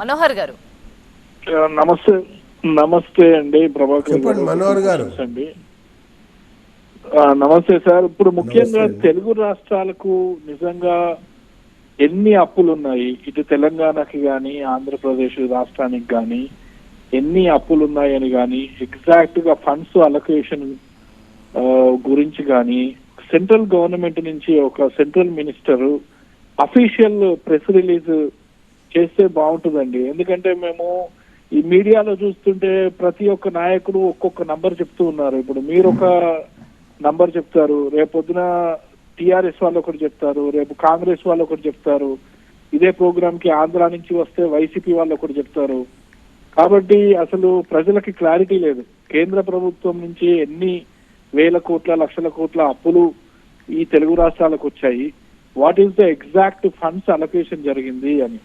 మనోహర్ గారు. నమస్తే నమస్తే అండి ప్రభాకర్ చెప్పండి, మనోహర్ గారు. అండి. నమస్తే సార్. ఇప్పుడు ముఖ్యంగా. తెలుగు రాష్ట్రాలకు నిజంగా ఎన్ని అప్పులు ఉన్నాయి ఇటు తెలంగాణకి గాని ఆంధ్రప్రదేశ్ రాష్ట్రానికి గాని ఎన్ని అప్పులు ఉన్నాయని గాని ఎగ్జాక్ట్గా ఫండ్స్ అలొకేషన్ గురించి గాని సెంట్రల్ గవర్నమెంట్ నుంచి ఒక central minister official press release చేస్తే బాగుంటుందండి. ఎందుకంటే మేము ఈ మీడియాలో చూస్తుంటే ప్రతి ఒక్క నాయకుడు ఒక్కొక్క నంబర్ చెప్తూ ఉన్నారు. ఇప్పుడు మీరు ఒక నంబర్ చెప్తారు రేపొద్దున టిఆర్ఎస్ వాళ్ళు ఒకటి చెప్తారు రేపు కాంగ్రెస్ వాళ్ళు ఒకటి చెప్తారు ఇదే ప్రోగ్రామ్కి ఆంధ్ర నుంచి వస్తే వైసీపీ వాళ్ళు ఒకటి చెప్తారు. కాబట్టి అసలు ప్రజలకి క్లారిటీ లేదు. కేంద్ర ప్రభుత్వం నుంచి ఎన్ని వేల కోట్ల లక్షల కోట్ల అప్పులు ఈ తెలుగు రాష్ట్రాలకు వచ్చాయి. What is the exact funds allocation జరిగింది అని.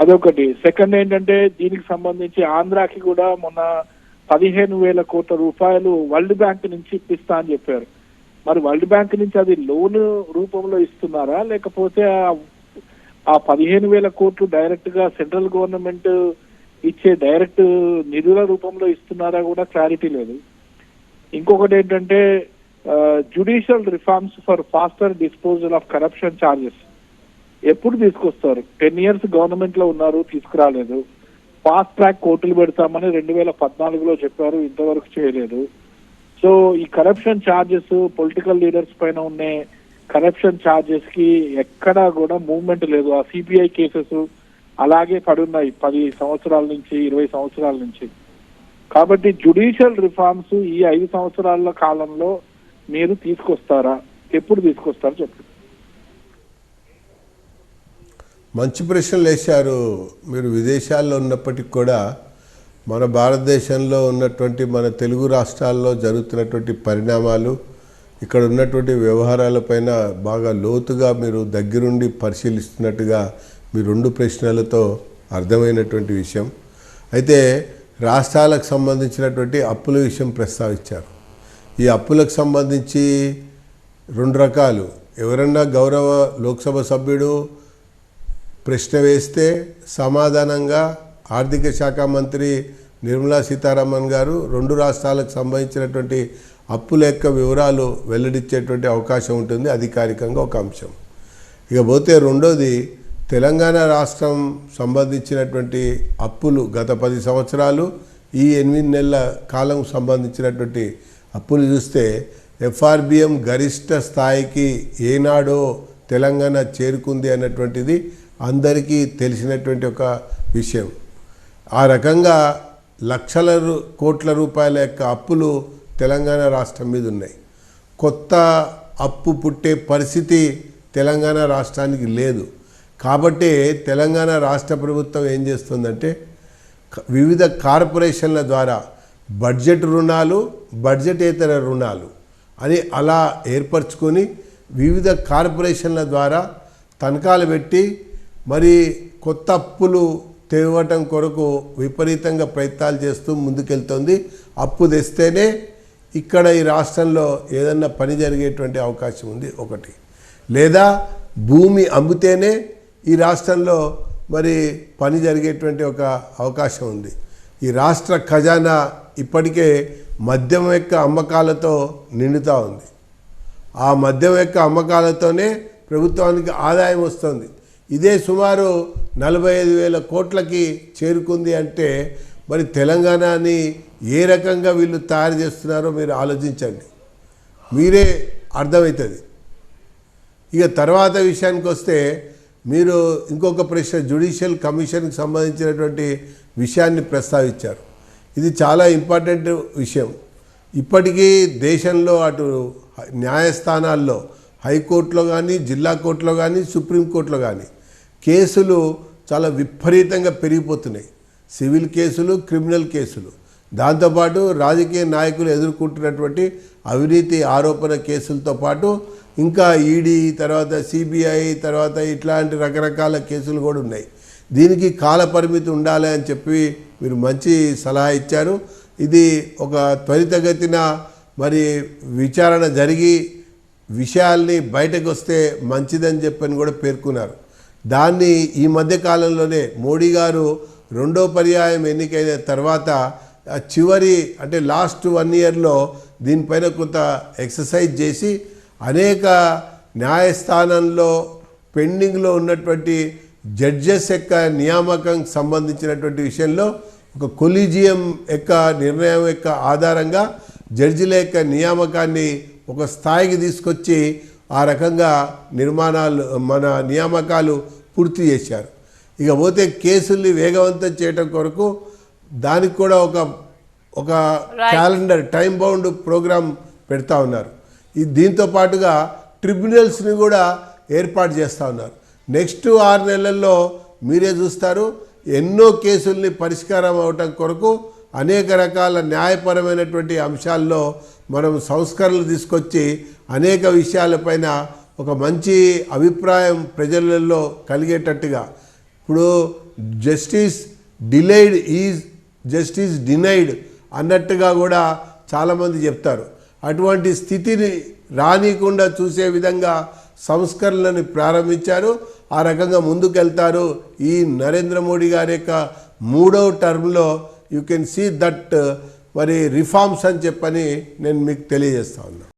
అదొకటి. సెకండ్ ఏంటంటే దీనికి సంబంధించి ఆంధ్రాకి కూడా మొన్న పదిహేను వేల కోట్ల రూపాయలు వరల్డ్ బ్యాంక్ నుంచి ఇప్పిస్తా అని చెప్పారు. మరి వరల్డ్ బ్యాంక్ నుంచి అది లోన్ రూపంలో ఇస్తున్నారా? లేకపోతే ఆ- పదిహేను వేల కోట్లు డైరెక్ట్గా సెంట్రల్ గవర్నమెంట్ ఇచ్చే డైరెక్ట్ నిధుల రూపంలో ఇస్తున్నారా కూడా క్లారిటీ లేదు. ఇంకొకటి ఏంటంటే judicial reforms for faster disposal of corruption charges ఎప్పుడు తీసుకొస్తారు? టెన్ ఇయర్స్ గవర్నమెంట్లో ఉన్నారు తీసుకురాలేదు. ఫాస్ట్ ట్రాక్ కోర్టులు పెడతామని రెండు వేల పద్నాలుగులో చెప్పారు ఇంతవరకు చేయలేదు. సో ఈ కరప్షన్ ఛార్జెస్ పొలిటికల్ లీడర్స్ పైన ఉండే కరప్షన్ ఛార్జెస్కి ఎక్కడా కూడా మూవ్మెంట్ లేదు. ఆ సిబిఐ కేసెస్ అలాగే పడున్నాయి పది సంవత్సరాల నుంచి ఇరవై సంవత్సరాల నుంచి. కాబట్టి జుడిషియల్ రిఫార్మ్స్ ఈ ఐదు సంవత్సరాల కాలంలో మీరు తీసుకొస్తారా? ఎప్పుడు తీసుకొస్తారో చెప్పండి. మంచి ప్రశ్నలు వేశారు మీరు విదేశాల్లో ఉన్నప్పటికీ కూడా. మన భారతదేశంలో ఉన్నటువంటి మన తెలుగు రాష్ట్రాల్లో జరుగుతున్నటువంటి పరిణామాలు ఇక్కడ ఉన్నటువంటి వ్యవహారాలపైన బాగా లోతుగా మీరు దగ్గరుండి పరిశీలిస్తున్నట్టుగా మీ రెండు ప్రశ్నలతో అర్థమైనటువంటి విషయం. అయితే రాష్ట్రాలకు సంబంధించినటువంటి అప్పుల విషయం ప్రస్తావించారు. ఈ అప్పులకు సంబంధించి రెండు రకాలు. ఎవరన్నా గౌరవ లోక్సభ సభ్యుడు ప్రశ్న వేస్తే సమాధానంగా ఆర్థిక శాఖ మంత్రి నిర్మలా సీతారామన్ గారు రెండు రాష్ట్రాలకు సంబంధించినటువంటి అప్పుల యొక్క వివరాలు వెల్లడించేటువంటి అవకాశం ఉంటుంది అధికారికంగా ఒక అంశం. ఇక పోతే రెండోది తెలంగాణ రాష్ట్రం సంబంధించినటువంటి అప్పులు గత పది సంవత్సరాలు ఈ ఎనిమిది నెలల కాలం సంబంధించినటువంటి అప్పులు చూస్తే ఎఫ్ఆర్బిఎం గరిష్ట స్థాయికి ఏనాడో తెలంగాణ చేరుకుంది అన్నటువంటిది అందరికీ తెలిసినటువంటి ఒక విషయం. ఆ రకంగా లక్షల కోట్ల రూపాయల యొక్క అప్పులు తెలంగాణ రాష్ట్రం మీద ఉన్నాయి. కొత్త అప్పు పుట్టే పరిస్థితి తెలంగాణ రాష్ట్రానికి లేదు. కాబట్టి తెలంగాణ రాష్ట్ర ప్రభుత్వం ఏం చేస్తుందంటే వివిధ కార్పొరేషన్ల ద్వారా బడ్జెట్ రుణాలు బడ్జెటేతర రుణాలు అని అలా ఏర్పరచుకొని వివిధ కార్పొరేషన్ల ద్వారా తనఖాలు పెట్టి మరి కొత్త అప్పులు తేవటం కొరకు విపరీతంగా ప్రయత్నాలు చేస్తూ ముందుకెళ్తుంది. అప్పు తెస్తేనే ఇక్కడ ఈ రాష్ట్రంలో ఏదన్నా పని జరిగేటువంటి అవకాశం ఉంది ఒకటి. లేదా భూమి అమ్మితేనే ఈ రాష్ట్రంలో మరి పని జరిగేటువంటి ఒక అవకాశం ఉంది. ఈ రాష్ట్ర ఖజానా ఇప్పటికే మద్యం యొక్క అమ్మకాలతో నిండుతూ ఉంది. ఆ మద్యం యొక్క అమ్మకాలతోనే ప్రభుత్వానికి ఆదాయం వస్తుంది. ఇదే సుమారు నలభై ఐదు వేల కోట్లకి చేరుకుంది అంటే మరి తెలంగాణని ఏ రకంగా వీళ్ళు తయారు చేస్తున్నారో మీరు ఆలోచించండి. మీరే అర్థమవుతుంది. ఇక తర్వాత విషయానికి వస్తే మీరు ఇంకొక ప్రశ్న జ్యుడిషియల్ కమిషన్కి సంబంధించినటువంటి విషయాన్ని ప్రస్తావించారు. ఇది చాలా ఇంపార్టెంట్ విషయం. ఇప్పటికీ దేశంలో అటు న్యాయస్థానాల్లో హైకోర్టులో కానీ జిల్లా కోర్టులో కానీ సుప్రీంకోర్టులో కానీ కేసులు చాలా విపరీతంగా పెరిగిపోతున్నాయి. సివిల్ కేసులు క్రిమినల్ కేసులు. దాంతోపాటు రాజకీయ నాయకులు ఎదుర్కొంటున్నటువంటి అవినీతి ఆరోపణ కేసులతో పాటు ఇంకా ఈడీ తర్వాత సిబిఐ తర్వాత ఇట్లాంటి రకరకాల కేసులు కూడా ఉన్నాయి. దీనికి కాలపరిమితి ఉండాలి అని చెప్పి మీరు మంచి సలహా ఇచ్చారు. ఇది ఒక త్వరితగతిన మరి విచారణ జరిగి విషయాల్ని బయటకు వస్తే మంచిదని చెప్పని కూడా పేర్కొన్నారు. దాన్ని ఈ మధ్య కాలంలోనే మోడీ గారు రెండో పర్యాయం ఎన్నికైన తర్వాత చివరి అంటే లాస్ట్ వన్ ఇయర్లో దీనిపైన కొంత ఎక్సర్సైజ్ చేసి అనేక న్యాయస్థానంలో పెండింగ్లో ఉన్నటువంటి జడ్జెస్ యొక్క నియామకం సంబంధించినటువంటి విషయంలో ఒక కొలీజియం యొక్క నిర్ణయం యొక్క ఆధారంగా జడ్జిల యొక్క నియామకాన్ని ఒక స్థాయికి తీసుకొచ్చి ఆ రకంగా నిర్మాణాలు మన నియామకాలు పూర్తి చేశారు. ఇక పోతే కేసుల్ని వేగవంతం చేయడం కొరకు దానికి కూడా ఒక ఒక క్యాలెండర్ టైం బౌండ్ ప్రోగ్రామ్ పెడతా ఉన్నారు. ఈ దీంతో పాటుగా ట్రిబ్యునల్స్ని కూడా ఏర్పాటు చేస్తూ ఉన్నారు. నెక్స్ట్ ఆరు నెలల్లో మీరే చూస్తారు ఎన్నో కేసుల్ని పరిష్కారం అవటం కొరకు అనేక రకాల న్యాయపరమైనటువంటి అంశాల్లో మనం సంస్కరణలు తీసుకొచ్చి అనేక విషయాలపైన ఒక మంచి అభిప్రాయం ప్రజలలో కలిగేటట్టుగా. ఇప్పుడు justice delayed is justice denied అన్నట్టుగా కూడా చాలామంది చెప్తారు. అటువంటి స్థితిని రానికుండా చూసే విధంగా సంస్కరణలను ప్రారంభించారు. ఆ రకంగా ముందుకెళ్తారు ఈ నరేంద్ర మోడీ గారి యొక్క మూడవ టర్మ్లో. యూ కెన్ సీ దట్ మరి రిఫార్మ్స్ అని చెప్పని నేను మీకు తెలియజేస్తా ఉన్నాను